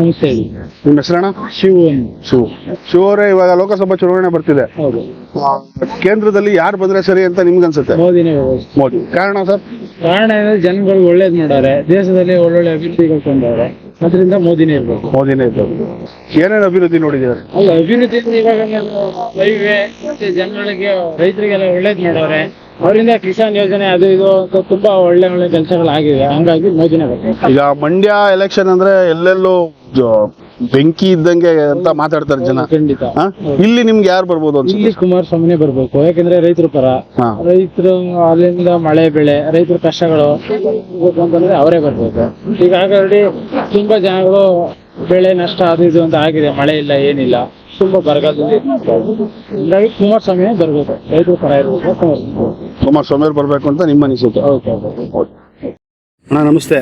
ನಿಮ್ಮ ಹೆಸರಣ್ಣ? ಶಿವು ಅಂತ. ಶಿವ. ಶಿವ ಅವರೇ ಇವಾಗ ಲೋಕಸಭಾ ಚುನಾವಣೆ ಬರ್ತಿದೆ. ಹೌದು. ಆ, ಕೇಂದ್ರದಲ್ಲಿ ಯಾರು ಬಂದ್ರೆ ಸರಿ ಅಂತ ನಿಮ್ಗೆ ಅನ್ಸುತ್ತೆ ಮೋದಿನೇ ವ್ಯವಸ್ಥೆ ಮೋದಿ. ಕಾರಣ ಸರ್? ಕಾರಣ ಏನಂದ್ರೆ ಜನಗಳು ಒಳ್ಳೇದ್ ಮಾಡಾರೆ ದೇಶದಲ್ಲಿ ಒಳ್ಳೊಳ್ಳೆ ಅಭಿವೃದ್ಧಿಗಳು ತಂದವ್ರೆ ಅದರಿಂದ ಮೋದಿನೇ ಇರ್ಬೇಕು. ಮೋದಿನೇ ಇದ್ದದ್ದು ಏನೇನು ಅಭಿವೃದ್ಧಿ ನೋಡಿದ್ದಾರೆ? ಅಲ್ಲ ಅಭಿವೃದ್ಧಿ ಅಂದ್ರೆ ಇವಾಗ ಹೈವೇ ಮತ್ತೆ ಜನಗಳಿಗೆ ರೈತರಿಗೆಲ್ಲ ಒಳ್ಳೇದ್ ಮಾಡವ್ರೆ ಅವರಿಂದ ಕಿಸಾನ್ ಯೋಜನೆ ಅದು ಇದು ಅಂತ ತುಂಬಾ ಒಳ್ಳೆ ಒಳ್ಳೆ ಕೆಲಸಗಳಾಗಿದೆ. ಹಂಗಾಗಿ ಮೋದಿನೇ ಬೇಕು ಈಗ ಮಂಡ್ಯ ಎಲೆಕ್ಷನ್ ಅಂದ್ರೆ ಎಲ್ಲೆಲ್ಲೂ ಜ- ಬೆಂಕಿ ಇದ್ದಂಗೆ ಅಂತ ಮಾತಾಡ್ತಾರೆ ಜನ. ಖಂಡಿತ? ಇಲ್ಲಿ ನಿಮ್ಗೆ ಯಾರು ಬರ್ಬೋದು ಅನ್ಸುತ್ತೆ? ಇಲ್ಲಿ ಕುಮಾರಸ್ವಾಮಿನೇ ಬರ್ಬೇಕು. ಯಾಕಂದ್ರೆ ರೈತರ ಪರ. ಹಾ. ರೈತರು ಅಲ್ಲಿಂದ ಮಳೆ ಬೆಳೆ ರೈತರ ಕಷ್ಟಗಳು ಹೋಗ್ಬೇಕು ಅಂತಂದ್ರೆ ಅವರೇ ಬರ್ಬೇಕು. ಈಗ ಆಲ್ರೆಡಿ ತುಂಬಾ ಜನಗಳು ಬೆಳೆ ನಷ್ಟ ಅದು ಇದು ಅಂತ ಆಗಿದೆ. ಮಳೆ ಇಲ್ಲ ಏನಿಲ್ಲ. ತುಂಬಾ ಬರಗಾಲದಲ್ಲಿ ಹೀಗಾಗಿ ಕುಮಾರಸ್ವಾಮಿನೇ ಬರ್ಬೇಕು. ರೈತರ ಪರ ಇರ್ಬೇಕು. ಕುಮಾರಸ್ವಾಮಿ ಕುಮಾರಸ್ವಾಮಿ ಅವ್ರು ಬರಬೇಕು ಅಂತ ನಿಮ್ಮ ಅನಿಸುತ್ತೆ ಓಕೆ ಅಣ್ಣ ನಮಸ್ತೆ.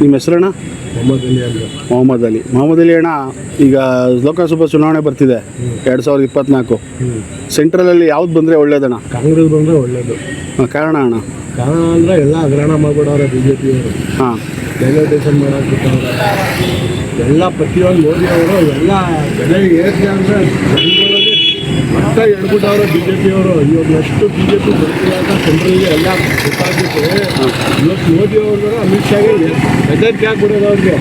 ನಿಮ್ಮ ಹೆಸರಣ್ಣ ಮೊಹಮ್ಮದ್ ಅಲಿ ಮೊಹಮ್ಮದ್ ಅಲಿ. ಅಣ್ಣ ಈಗ ಲೋಕಸಭಾ ಚುನಾವಣೆ ಬರ್ತಿದೆ ಎರಡು ಸಾವಿರದ ಇಪ್ಪತ್ನಾಲ್ಕು. ಸೆಂಟ್ರಲಲ್ಲಿ ಯಾವ್ದು ಬಂದರೆ ಒಳ್ಳೇದಣ್ಣ? ಕಾಂಗ್ರೆಸ್ ಬಂದ್ರೆ ಒಳ್ಳೇದು. ಕಾರಣ ಅಣ್ಣ? ಕಾರಣ ಅಂದ್ರೆ ಎಲ್ಲ ಹಗರಣ ಮಾಡ್ಬಿಡೋರ ಬಿ ಜೆ ಪಿಯವರು ಹಾಂ ಡೈವರ್ಟೇಷನ್ ಮಾಡಾಕ್ಬಿಟ್ಟವ್ರೆ ಎಲ್ಲ ಪ್ರತಿಯೊಂದು ಮೋದಿ ಅವರು ಎಲ್ಲ ಬೆಲೆ ಏರಿಕೆ ಅಂದ್ರೆ ಮಟ್ಟ ಎಡ್ಬಿಟ್ಟವ್ರೆ ಬಿ ಜೆ ಪಿಯವರು ಇವಾಗ ಎಷ್ಟು ಬಿ ಜೆ ಪಿ ಬರ್ತಿಲ್ಲ ಅಂತ ಜನರಿಗೆ ಎಲ್ಲ ಗೊತ್ತಾಗ್ಬಿಟ್ಟು ಇವತ್ತು ಮೋದಿ ಅವ್ರಿಗೆ ಅಮಿತ್ ಶಾಗೆ ಯಾಕೆ ಆಗ್ಬಿಡೋದು ಅವ್ರಿಗೆ.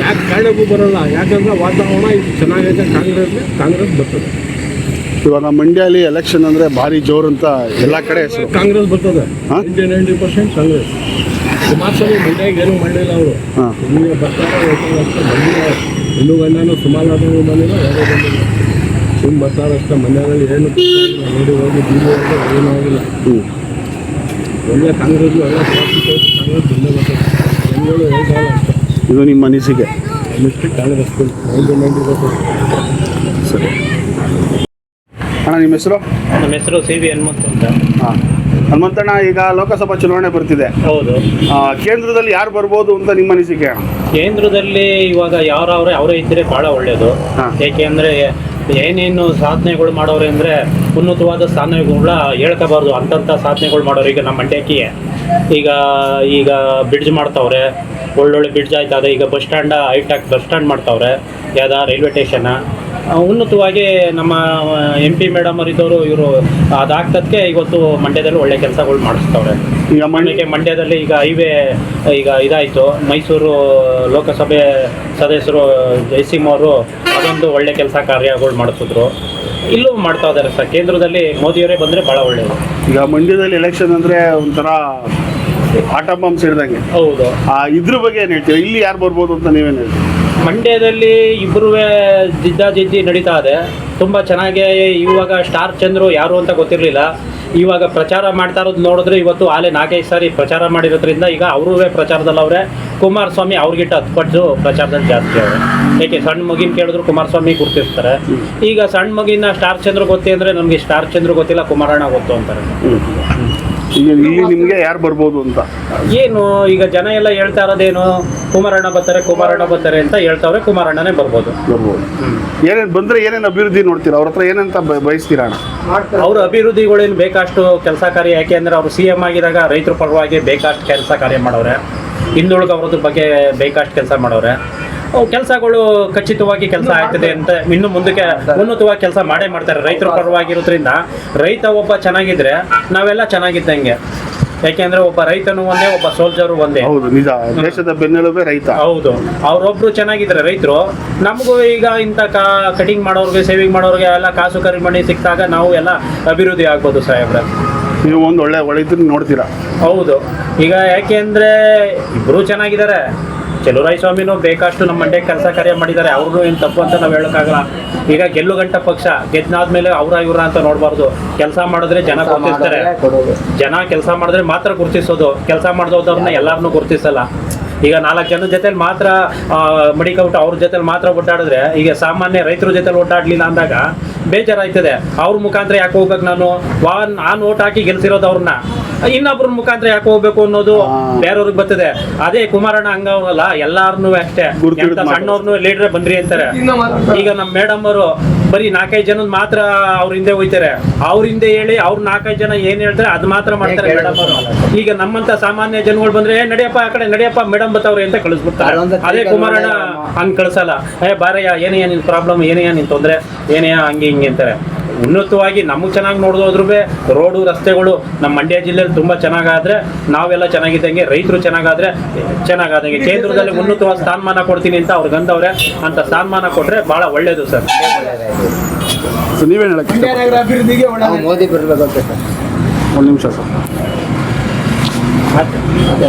ಯಾಕೆ ಕಾರಣಕ್ಕೂ ಬರೋಲ್ಲ. ಯಾಕಂದ್ರೆ ವಾತಾವರಣ ಇದು ಚೆನ್ನಾಗೈತೆ ಕಾಂಗ್ರೆಸ್ ಕಾಂಗ್ರೆಸ್ ಬರ್ತದೆ. ಇವಾಗ ಮಂಡ್ಯಲ್ಲಿ ಎಲೆಕ್ಷನ್ ಅಂದರೆ ಭಾರಿ ಜೋರು ಅಂತ ಎಲ್ಲ ಕಡೆ ಹೆಸರು. ಕಾಂಗ್ರೆಸ್ ಬರ್ತದೆ? Ninety ninety percent Congress. Kumaraswamy ಮಂಡ್ಯಗೆ ಏನೂ ಮಾಡಲಿಲ್ಲ ಅವರು. ಹಾಂ. ಬರ್ತಾರೆ ಬಂದಿಲ್ಲ ಹೆಣ್ಣು ಗಂಡನೂ ಸುಮಾರು ಬಂದಿಲ್ಲ ಯಾರೋ ಬಂದಿಲ್ಲ. ಸುಮ್ಮನೆ ಬರ್ತಾರೆ ಅಷ್ಟೇ ಮನೆಯಲ್ಲಿ ಏನು ನೋಡಿ ಹೋಗಿ ಬೀದಿ ಹೋಗಿ ಏನೂ ಆಗಿಲ್ಲ. ಹ್ಞೂ ಒಳ್ಳೆ ಕಾಂಗ್ರೆಸ್ ಐತೆ ಕಾಂಗ್ರೆಸ್ ಬಂದೇ ಬರ್ತದೆ ಜನಗಳು ಹೇಳ್ತಾರಲ್ಲ ಅಷ್ಟೇ. ಇದು ನಿಮ್ಮ ಅನಿಸಿಕೆ. Mistake Congress ninety ninety percent ಸರಿ. ಅಣ್ಣ ನಿಮ್ಮ ಹೆಸರು? ನಮ್ಮ ಹೆಸರು ಸಿ ವಿ ಹನುಮಂತ್ ಅಂತ. ಹಾಂ. ಹನುಮಂತಣ್ಣ ಈಗ ಲೋಕಸಭಾ ಚುನಾವಣೆ ಬರ್ತಿದೆ. ಹೌದು. ಆ, ಕೇಂದ್ರದಲ್ಲಿ ಯಾರು ಬರ್ಬೋದು ಅಂತ ನಿಮ್ಮ ಅನಿಸಿಕೆ? ಕೇಂದ್ರದಲ್ಲಿ ಇವಾಗ ಯಾರವ್ರೆ ಅವರೇ ಇದ್ದರೆ ಭಾಳ ಒಳ್ಳೆಯದು ಹಾ. ಏಕೆಂದರೆ ಏನೇನು ಸಾಧನೆಗಳು ಮಾಡೋರು ಅಂದರೆ ಉನ್ನತವಾದ ಸಾಧನೆಗಳ ಹೇಳ್ಕೋಬಾರ್ದು. ಅಂತಂಥ ಸಾಧನೆಗಳು ಮಾಡೋರು ಈಗ ನಮ್ಮ ಮಂಡ್ಯಕ್ಕೆ. ಈಗ ಈಗ ಬ್ರಿಡ್ಜ್ ಮಾಡ್ತವ್ರೆ. ಒಳ್ಳೊಳ್ಳೆ ಬ್ರಿಡ್ಜ್ ಆಯ್ತದೆ. ಈಗ bus stand hi tech bus stand ಮಾಡ್ತಾವ್ರೆ. ಯಾವ್ದಾ ರೈಲ್ವೆ ಸ್ಟೇಷನ್ನ ಉನ್ನತವಾಗಿ ನಮ್ಮ ಎಂ ಪಿ ಮೇಡಮ್ ಅವರಿದ್ದವರು ಇವರು ಅದಾಗ್ತದಕ್ಕೆ ಇವತ್ತು ಮಂಡ್ಯದಲ್ಲಿ ಒಳ್ಳೆ ಕೆಲಸಗಳು ಮಾಡಿಸ್ತವ್ರೆ. ಈಗ ಮಂಡ್ಯಕ್ಕೆ ಮಂಡ್ಯದಲ್ಲಿ ಈಗ ಹೈವೇ ಈಗ ಇದಾಯಿತು. ಮೈಸೂರು ಲೋಕಸಭೆ ಸದಸ್ಯರು ಜಯಸಿಂಹ ಅವರು ಅದೊಂದು ಒಳ್ಳೆ ಕೆಲಸ ಕಾರ್ಯಗಳು ಮಾಡಿಸಿದ್ರು. ಇಲ್ಲೂ ಮಾಡ್ತಾ ಇದ್ದಾರೆ ಸರ್. ಕೇಂದ್ರದಲ್ಲಿ ಮೋದಿಯವರೇ ಬಂದರೆ ಭಾಳ ಒಳ್ಳೆಯದು ಈಗ ಮಂಡ್ಯದಲ್ಲಿ ಎಲೆಕ್ಷನ್ ಅಂದರೆ ಒಂಥರ ಆಟ ಬಾಂಬ್ ಸಿಡ್ದಂಗೆ ಹೌದು. ಆ ಇದ್ರ ಬಗ್ಗೆ ಏನು ಹೇಳ್ತೀವಿ ಇಲ್ಲಿ ಯಾರು ಬರ್ಬೋದು ಅಂತ ನೀವೇನು ಹೇಳ್ತೀರಾ? ಮಂಡ್ಯದಲ್ಲಿ ಇಬ್ಬರೂ ಜಿದ್ದಾಜಿದ್ದಿ ನಡೀತಾ ಇದೆ. ತುಂಬ ಚೆನ್ನಾಗಿ ಇವಾಗ ಸ್ಟಾರ್ ಚಂದ್ರು ಯಾರು ಅಂತ ಗೊತ್ತಿರಲಿಲ್ಲ. ಇವಾಗ ಪ್ರಚಾರ ಮಾಡ್ತಾ ಇರೋದು ನೋಡಿದ್ರೆ ಇವತ್ತು ಆಲೆ ನಾಲ್ಕೈದು ಸಾರಿ ಪ್ರಚಾರ ಮಾಡಿರೋದ್ರಿಂದ ಈಗ ಅವರೂ ಪ್ರಚಾರದಲ್ಲಿ ಅವರೇ. ಕುಮಾರಸ್ವಾಮಿ ಅವ್ರಿಗಿಟ್ಟ ಪಟ್ಟು ಪ್ರಚಾರದಲ್ಲಿ ಜಾಸ್ತಿ ಅವರು. ಏಕೆ ಸಣ್ಣ ಮಗಿನ ಕೇಳಿದ್ರು ಕುಮಾರಸ್ವಾಮಿ ಗುರ್ತಿರ್ತಾರೆ ಈಗ ಸಣ್ಣ ಮಗಿನ ಸ್ಟಾರ್ ಚಂದ್ರ ಗೊತ್ತಿ ಅಂದರೆ ನಮಗೆ ಸ್ಟಾರ್ ಚಂದ್ರ ಗೊತ್ತಿಲ್ಲ, ಕುಮಾರಣ್ಣ ಗೊತ್ತು ಅಂತಾರೆ. ಇಲ್ಲಿ ನಿಮಗೆ ಯಾರು ಬರ್ಬೋದು ಅಂತ? ಏನು ಈಗ ಜನ ಎಲ್ಲ ಹೇಳ್ತಾ ಇರೋದೇನು ಕುಮಾರಣ್ಣ ಬರ್ತಾರೆ ಕುಮಾರಣ್ಣ ಬರ್ತಾರೆ ಅಂತ ಹೇಳ್ತಾವ್ರೆ ಕುಮಾರಣ್ಣನೇ ಬರ್ಬೋದು. ಬರ್ಬೋದು. ಏನೇನು ಬಂದರೆ ಏನೇನು ಅಭಿವೃದ್ಧಿ ನೋಡ್ತೀರಾ? ಅವ್ರ ಹತ್ರ ಏನಂತ ಬಯಸ್ತೀರಾ? ಅವ್ರ ಅಭಿವೃದ್ಧಿಗಳೇನು ಬೇಕಷ್ಟು ಕೆಲಸ ಕಾರ್ಯ ಯಾಕೆ ಅಂದ್ರೆ ಅವರು ಸಿ ಎಂ ಆಗಿದಾಗ ರೈತರ ಪರವಾಗಿ ಬೇಕಷ್ಟು ಕೆಲಸ ಕಾರ್ಯ ಮಾಡವ್ರೆ ಹಿಂದುಳಿದವ್ರದ್ರ ಬಗ್ಗೆ ಬೇಕಷ್ಟು ಕೆಲಸ ಮಾಡವ್ರೆ ಕೆಲಸಗಳು ಖಚಿತವಾಗಿ ಕೆಲಸ ಆಗ್ತದೆ ಅಂತ ಇನ್ನು ಮುಂದಕ್ಕೆ ಉನ್ನತವಾಗಿ ಕೆಲಸ ಮಾಡೇ ಮಾಡ್ತಾರೆ. ರೈತರ ಪರವಾಗಿರೋದ್ರಿಂದ ರೈತ ಒಬ್ಬ ಚೆನ್ನಾಗಿದ್ರೆ ನಾವೆಲ್ಲ ಚೆನ್ನಾಗಿದ್ದಂಗೆ. ಯಾಕೆಂದ್ರೆ ಒಬ್ಬ ರೈತನು ಒಂದೇ ಒಬ್ಬ ಸೋಲ್ಜರು ಒಂದೇ. ಹೌದು ನಿಜ. ದೇಶದ ಬೆನ್ನೆಲುಬೆ ರೈತ. ಹೌದು. ಅವ್ರೊಬ್ರು ಚೆನ್ನಾಗಿದ್ರೆ ರೈತರು ನಮಗೂ ಈಗ ಇಂಥ ಕಾ ಕಟಿಂಗ್ ಮಾಡೋರ್ಗೆ ಸೇವಿಂಗ್ ಮಾಡೋರ್ಗೆ ಎಲ್ಲ ಕಾಸು ಕರಿ ಮಾಡಿ ಸಿಕ್ಕಾಗ ನಾವು ಎಲ್ಲ ಅಭಿವೃದ್ಧಿ ಆಗ್ಬೋದು ಸಾಹೇಬ್ರೆ. ನೀವು ಒಂದು ಒಳ್ಳೆ ಒಳ್ಳೆ ನೋಡ್ತೀರಾ. ಹೌದು. ಈಗ ಯಾಕೆಂದ್ರೆ ಇಬ್ರು ಚೆನ್ನಾಗಿದ್ದಾರೆ. ಚೆಲುವರಾಯ ಸ್ವಾಮಿನೂ ಬೇಕಷ್ಟು ನಮ್ಮ ಮಂಡ್ಯ ಕೆಲಸ ಕಾರ್ಯ ಮಾಡಿದ್ದಾರೆ. ಅವ್ರನ್ನೂ ಏನು ತಪ್ಪು ಅಂತ ನಾವು ಹೇಳೋಕ್ಕಾಗಲ್ಲ. ಈಗ ಗೆಲ್ಲು ಗಂಟ ಪಕ್ಷ ಗೆದ್ದಾದ್ಮೇಲೆ ಅವ್ರ ಇವ್ರ ಅಂತ ನೋಡಬಾರ್ದು. ಕೆಲಸ ಮಾಡಿದ್ರೆ ಜನ ಗುರ್ತಿಸ್ತಾರೆ. ಜನ ಕೆಲಸ ಮಾಡಿದ್ರೆ ಮಾತ್ರ ಗುರ್ತಿಸೋದು. ಕೆಲಸ ಮಾಡಿದವ್ರನ್ನ ಎಲ್ಲಾರನ್ನೂ ಗುರ್ತಿಸಲ್ಲ. ಈಗ ನಾಲ್ಕು ಜನ ಜೊತೆಲಿ ಮಾತ್ರ ಆ, ಮಡಿಕೌಟ್ ಅವ್ರ ಜೊತೆಲಿ ಮಾತ್ರ ಒಡ್ಡಾಡಿದ್ರೆ ಈಗ ಸಾಮಾನ್ಯ ರೈತರ ಜೊತೆಲಿ ಒಡ್ಡಾಡ್ಲಿಲ್ಲ ಅಂದಾಗ ಬೇಜಾರಾಯ್ತದೆ. ಅವ್ರ ಮುಖಾಂತರ ಯಾಕೆ ಹೋಗ್ಬೇಕು ನಾನು? ವಾ ನಾನು ಓಟ್ ಹಾಕಿ ಗೆಲ್ಸಿರೋದು ಅವ್ರನ್ನ. ಇನ್ನೊಬ್ರ ಮುಖಾಂತರ ಯಾಕೆ ಹೋಗ್ಬೇಕು ಅನ್ನೋದು. ಬೇರೆಯವ್ರಿಗೆ ಬರ್ತದೆ. ಅದೇ ಕುಮಾರಣ್ಣ ಹಂಗವಲ್ಲ ಎಲ್ಲಾರನು ಅಷ್ಟೇ. ಸಣ್ಣವ್ರನ್ನು ಲೀಡ್ರೆ ಬಂದ್ರಿ ಅಂತಾರೆ. ಈಗ ನಮ್ಮ ಮೇಡಮ್ ಅವರು ಬರೀ ನಾಲ್ಕೈದು ಜನ ಮಾತ್ರ ಅವ್ರ ಹಿಂದೆ ಹೋಯ್ತಾರೆ. ಅವ್ರ ಹಿಂದೆ ಹೇಳಿ ಅವ್ರ ನಾಲ್ಕೈದು ಜನ ಏನ್ ಹೇಳ್ತಾರೆ ಅದು ಮಾತ್ರ ಮಾಡ್ತಾರೆ ಮೇಡಮ್ ಅವರು. ಈಗ ನಮ್ಮಂತ ಸಾಮಾನ್ಯ ಜನಗಳು ಬಂದ್ರೆ "ಏ, ನಡಿಯಪ್ಪ ಆ ಕಡೆ ನಡಿಯಪ್ಪ ಮೇಡಮ್ ಬತ್ತವ್ರೆ ಅಂತ ಕಳಿಸ್ಬಿಡ್ತಾರೆ? ಅದೇ ಕುಮಾರಣ್ಣ ಹಂಗ್ ಕಳ್ಸಲ್ಲ. ಏ ಬಾರಯ್ಯ ಏನೆಯ ನಿನ್ ಪ್ರಾಬ್ಲಮ್ ಏನೇ ನಿನ್ ತೊಂದ್ರೆ ಏನೇ ಹಂಗೆ ಹಿಂಗೆ ಅಂತಾರೆ. ಉನ್ನತವಾಗಿ ನಮಗೆ ಚೆನ್ನಾಗಿ ನೋಡಿದ್ರು ರೋಡು ರಸ್ತೆಗಳು ನಮ್ಮ ಮಂಡ್ಯ ಜಿಲ್ಲೆಯಲ್ಲಿ ತುಂಬಾ ಚೆನ್ನಾಗಾದ್ರೆ ನಾವೆಲ್ಲ ಚೆನ್ನಾಗಿದ್ದಂಗೆ ರೈತರು ಚೆನ್ನಾಗಾದ್ರೆ ಚೆನ್ನಾಗಾದಂಗೆ. ಕೇಂದ್ರದಲ್ಲಿ ಉನ್ನತವಾದ ಸ್ಥಾನಮಾನ ಕೊಡ್ತೀನಿ ಅಂತ ಅವ್ರು ಗಂದವ್ರೆ ಅಂತ ಸ್ಥಾನಮಾನ ಕೊಟ್ರೆ ಬಹಳ ಒಳ್ಳೇದು ಸರ್. ನೀವೇನು ಅಭಿವೃದ್ಧಿಗೆ ಮೋದಿ ಸರ್. ಒಂದು ನಿಮಿಷ ಸರ್. ಅದೇ